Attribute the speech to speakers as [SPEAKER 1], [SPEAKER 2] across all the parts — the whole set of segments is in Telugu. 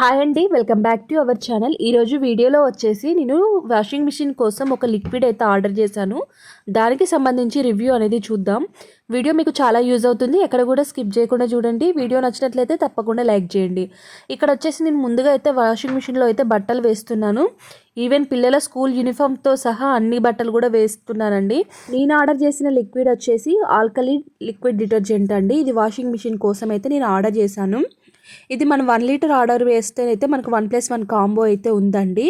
[SPEAKER 1] హాయ్ అండి welcome back to our channel. ఈరోజు వీడియోలో వచ్చేసి నేను వాషింగ్ మిషన్ కోసం ఒక లిక్విడ్ అయితే ఆర్డర్ చేశాను. దానికి సంబంధించి రివ్యూ అనేది చూద్దాం. వీడియో మీకు చాలా యూజ్ అవుతుంది. ఎక్కడ కూడా స్కిప్ చేయకుండా చూడండి. వీడియో నచ్చినట్లయితే తప్పకుండా లైక్ చేయండి. ఇక్కడ వచ్చేసి నేను ముందుగా అయితే వాషింగ్ మిషన్లో అయితే బట్టలు వేస్తున్నాను. ఈవెన్ పిల్లల స్కూల్ యూనిఫామ్తో సహా అన్ని బట్టలు కూడా వేస్తున్నానండి. నేను ఆర్డర్ చేసిన లిక్విడ్ వచ్చేసి ఆల్కలీ లిక్విడ్ డిటర్జెంట్ అండి. ఇది వాషింగ్ మిషన్ కోసం అయితే నేను ఆర్డర్ చేశాను. ఇది మనం వన్ లీటర్ ఆర్డర్ వేస్తే అయితే మనకు వన్ ప్లస్ వన్ కాంబో అయితే ఉందండి.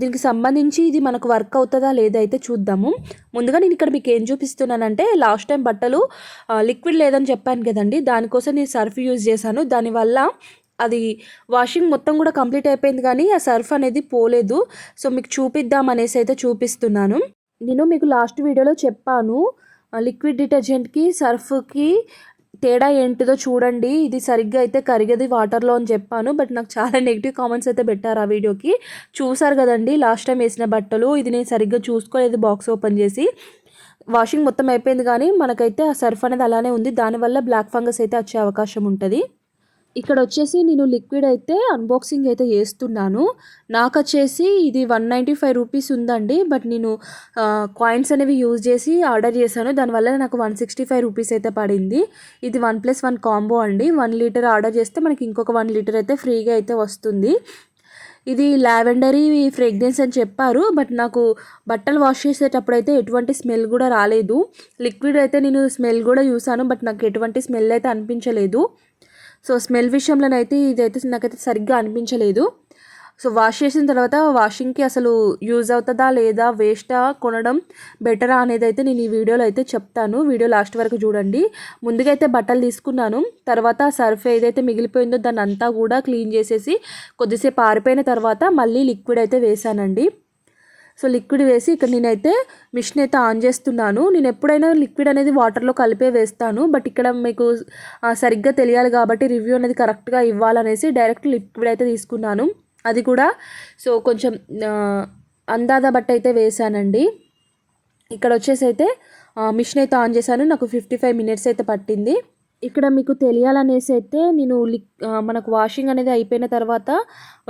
[SPEAKER 1] దీనికి సంబంధించి ఇది మనకు వర్క్ అవుతుందా లేదా అయితే చూద్దాము. ముందుగా నేను ఇక్కడ మీకు ఏం చూపిస్తున్నానంటే లాస్ట్ టైం బట్టలు లిక్విడ్ లేదని చెప్పాను కదండి. దానికోసం నేను సర్ఫ్ యూజ్ చేశాను. దానివల్ల అది వాషింగ్ మొత్తం కూడా కంప్లీట్ అయిపోయింది కానీ ఆ సర్ఫ్ అనేది పోలేదు. సో మీకు చూపిద్దాం అనేసి అయితే చూపిస్తున్నాను. నేను మీకు లాస్ట్ వీడియోలో చెప్పాను లిక్విడ్ డిటర్జెంట్కి సర్ఫ్కి తేడా ఏంటిదో చూడండి. ఇది సరిగ్గా అయితే కరిగేది వాటర్లో అని చెప్పాను. బట్ నాకు చాలా నెగిటివ్ కామెంట్స్ అయితే పెట్టారు ఆ వీడియోకి. చూసారు కదండి లాస్ట్ టైం వేసిన బట్టలు. ఇది నేను సరిగ్గా చూసుకోలేదు బాక్స్ ఓపెన్ చేసి. వాషింగ్ మొత్తం అయిపోయింది కానీ మనకైతే ఆ సర్ఫ్ అనేది అలానే ఉంది. దానివల్ల బ్లాక్ ఫంగస్ అయితే వచ్చే అవకాశం ఉంటుంది. ఇక్కడ వచ్చేసి నేను లిక్విడ్ అయితే అన్బాక్సింగ్ అయితే చేస్తున్నాను. నాకు వచ్చేసి ఇది వన్ నైంటీ ఫైవ్ రూపీస్ ఉందండి. బట్ నేను కాయిన్స్ అనేవి యూజ్ చేసి ఆర్డర్ చేశాను. దానివల్ల నాకు వన్ సిక్స్టీ ఫైవ్ రూపీస్ అయితే పడింది. ఇది వన్ ప్లస్ వన్ కాంబో అండి. వన్ లీటర్ ఆర్డర్ చేస్తే మనకి ఇంకొక వన్ లీటర్ అయితే ఫ్రీగా అయితే వస్తుంది. ఇది లావెండరీ ఫ్రేగ్రెన్స్ అని చెప్పారు. బట్ నాకు బట్టలు వాష్ చేసేటప్పుడు అయితే ఎటువంటి స్మెల్ కూడా రాలేదు. లిక్విడ్ అయితే నేను స్మెల్ కూడా చూసాను బట్ నాకు ఎటువంటి స్మెల్ అయితే అనిపించలేదు. సో స్మెల్ విషయంలోనైతే ఇదైతే నాకైతే సరిగ్గా అనిపించలేదు. సో వాష్ చేసిన తర్వాత వాషింగ్కి అసలు యూజ్ అవుతుందా లేదా వేస్టా కొనడం బెటరా అనేది అయితే నేను ఈ వీడియోలో అయితే చెప్తాను. వీడియో లాస్ట్ వరకు చూడండి. ముందుగా అయితే బట్టలు తీసుకున్నాను. తర్వాత సర్ఫ్ ఏదైతే మిగిలిపోయిందో దాన్ని అంతా కూడా క్లీన్ చేసేసి కొద్దిసేపు ఆరిపోయిన తర్వాత మళ్ళీ లిక్విడ్ అయితే వేసానండి సో లిక్విడ్ వేసి ఇక్కడ నేనైతే మిషన్ అయితే ఆన్ చేస్తున్నాను. నేను ఎప్పుడైనా లిక్విడ్ అనేది వాటర్లో కలిపే వేస్తాను. బట్ ఇక్కడ మీకు సరిగ్గా తెలియాలి కాబట్టి రివ్యూ అనేది కరెక్ట్గా ఇవ్వాలనేసి డైరెక్ట్ లిక్విడ్ అయితే తీసుకున్నాను. అది కూడా సో కొంచెం అందాద బట్ట అయితే వేసానండి ఇక్కడ వచ్చేసి అయితే మిషన్ అయితే ఆన్ చేశాను. నాకు ఫిఫ్టీ ఫైవ్ మినిట్స్ అయితే పట్టింది. ఇక్కడ మీకు తెలియాలనేసి అయితే నేను లిక్ మనకు వాషింగ్ అనేది అయిపోయిన తర్వాత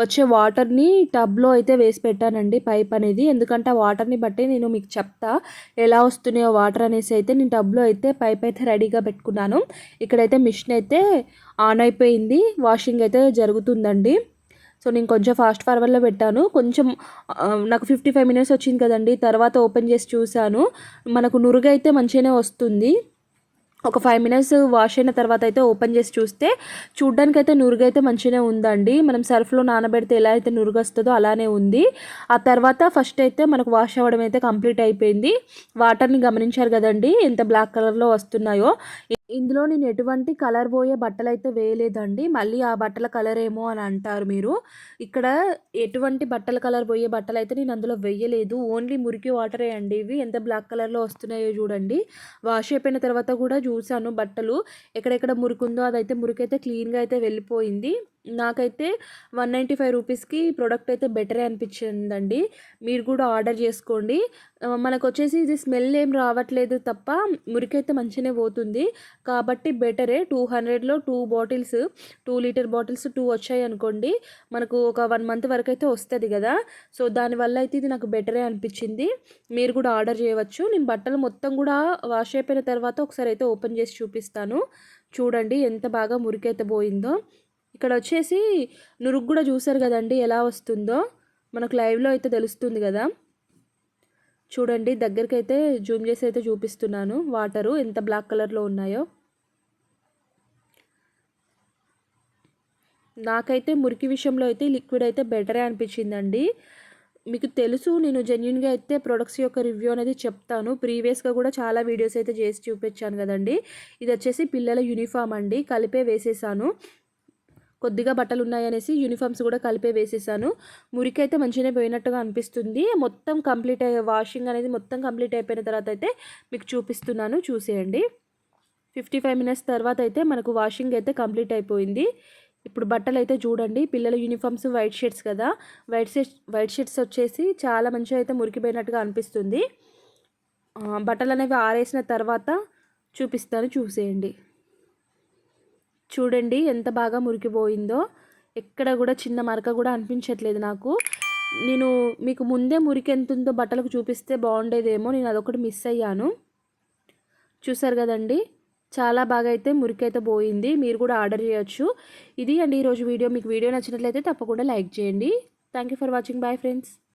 [SPEAKER 1] వచ్చే వాటర్ని టబ్లో అయితే వేసి పెట్టానండి పైప్ అనేది. ఎందుకంటే ఆ వాటర్ని బట్టి నేను మీకు చెప్తా ఎలా వస్తున్నాయో వాటర్ అనేసి అయితే నేను టబ్లో అయితే పైప్ అయితే రెడీగా పెట్టుకున్నాను. ఇక్కడైతే మిషన్ అయితే ఆన్ అయిపోయింది వాషింగ్ అయితే జరుగుతుందండి. సో నేను కొంచెం ఫాస్ట్ ఫార్వర్డ్లో పెట్టాను. కొంచెం నాకు ఫిఫ్టీ ఫైవ్ మినిట్స్ వచ్చింది కదండి తర్వాత ఓపెన్ చేసి చూశాను. మనకు నురుగైతే మంచిగానే వస్తుంది. ఒక ఫైవ్ మినిట్స్ వాష్ అయిన తర్వాత అయితే ఓపెన్ చేసి చూస్తే చూడ్డానికి అయితే నురుగు అయితే మంచిగానే ఉందండి. మనం సర్ఫ్లో నానబెడితే ఎలా అయితే నురుగు వస్తుందో అలానే ఉంది. ఆ తర్వాత ఫస్ట్ అయితే మనకు వాష్ అవ్వడం అయితే కంప్లీట్ అయిపోయింది. వాటర్ని గమనించారు కదండి ఎంత బ్లాక్ కలర్లో వస్తున్నాయో. ఇందులో నేను ఎటువంటి కలర్ పోయే బట్టలు అయితే వేయలేదండి. మళ్ళీ ఆ బట్టల కలర్ ఏమో అని అంటారు మీరు. ఇక్కడ ఎటువంటి బట్టల కలర్ పోయే బట్టలు అయితే నేను అందులో వేయలేదు. ఓన్లీ మురికి వాటరే అండి ఇవి. ఎంత బ్లాక్ కలర్లో వస్తున్నాయో చూడండి. వాష్ అయిపోయిన తర్వాత కూడా చూసాను బట్టలు. ఎక్కడెక్కడ మురికి ఉందో అదైతే మురికైతే క్లీన్గా అయితే వెళ్ళిపోయింది. నాకైతే వన్ నైంటీ ఫైవ్ రూపీస్కి ప్రోడక్ట్ అయితే బెటరే అనిపించిందండి. మీరు కూడా ఆర్డర్ చేసుకోండి. మనకు వచ్చేసి ఇది స్మెల్ ఏం రావట్లేదు తప్ప మురికైతే మంచిగానే పోతుంది. కాబట్టి బెటరే టూ హండ్రెడ్లో two bottles two litre bottles two వచ్చాయి అనుకోండి. మనకు ఒక వన్ మంత్ వరకు అయితే వస్తుంది కదా. సో దానివల్ల అయితే ఇది నాకు బెటరే అనిపించింది. మీరు కూడా ఆర్డర్ చేయవచ్చు. నేను బట్టలు మొత్తం కూడా వాష్ అయిపోయిన తర్వాత ఒకసారి అయితే ఓపెన్ చేసి చూపిస్తాను. చూడండి ఎంత బాగా మురికైతే పోయిందో. ఇక్కడ వచ్చేసి నురుగు కూడా చూసారు కదండి ఎలా వస్తుందో. మనకు లైవ్లో అయితే తెలుస్తుంది కదా. చూడండి దగ్గరికి అయితే జూమ్ చేసి అయితే చూపిస్తున్నాను. వాటరు ఎంత బ్లాక్ కలర్లో ఉన్నాయో. నాకైతే మురికి విషయంలో అయితే లిక్విడ్ అయితే బెటరే అనిపించిందండి. మీకు తెలుసు నేను జెన్యున్గా అయితే ప్రొడక్ట్స్ యొక్క రివ్యూ అనేది చెప్తాను. ప్రీవియస్గా కూడా చాలా వీడియోస్ అయితే చేసి చూపించాను కదండి. ఇది వచ్చేసి పిల్లల యూనిఫామ్ అండి. కలిపే వేసేసాను. కొద్దిగా బట్టలు ఉన్నాయనేసి యూనిఫామ్స్ కూడా కలిపే వేసేసాను. మురికి అయితే మంచిగానే పోయినట్టుగా అనిపిస్తుంది. మొత్తం కంప్లీట్ అయ్యే వాషింగ్ అనేది మొత్తం కంప్లీట్ అయిపోయిన తర్వాత అయితే మీకు చూపిస్తున్నాను. చూసేయండి. ఫిఫ్టీ ఫైవ్ మినిట్స్ తర్వాత అయితే మనకు వాషింగ్ అయితే కంప్లీట్ అయిపోయింది. ఇప్పుడు బట్టలు అయితే చూడండి. పిల్లల యూనిఫామ్స్ వైట్ షర్ట్స్ కదా. వైట్ షర్ట్స్ వైట్ షర్ట్స్ వచ్చేసి చాలా మంచిగా అయితే మురికిపోయినట్టుగా అనిపిస్తుంది. బట్టలు అనేవి ఆరేసిన తర్వాత చూపిస్తాను. చూసేయండి. చూడండి ఎంత బాగా మురికిపోయిందో. ఎక్కడ కూడా చిన్న మరక కూడా అనిపించట్లేదు నాకు. నేను మీకు ముందే మురికి ఎంత ఉందో బట్టలకు చూపిస్తే బాగుండేదేమో నేను అదొకటి మిస్ అయ్యాను. చూసారు కదండి చాలా బాగా అయితే మురికి అయితే పోయింది. మీరు కూడా ఆర్డర్ చేయొచ్చు. ఇది అండి ఈరోజు వీడియో. మీకు వీడియో నచ్చినట్లయితే తప్పకుండా లైక్ చేయండి. Thank you for watching bye friends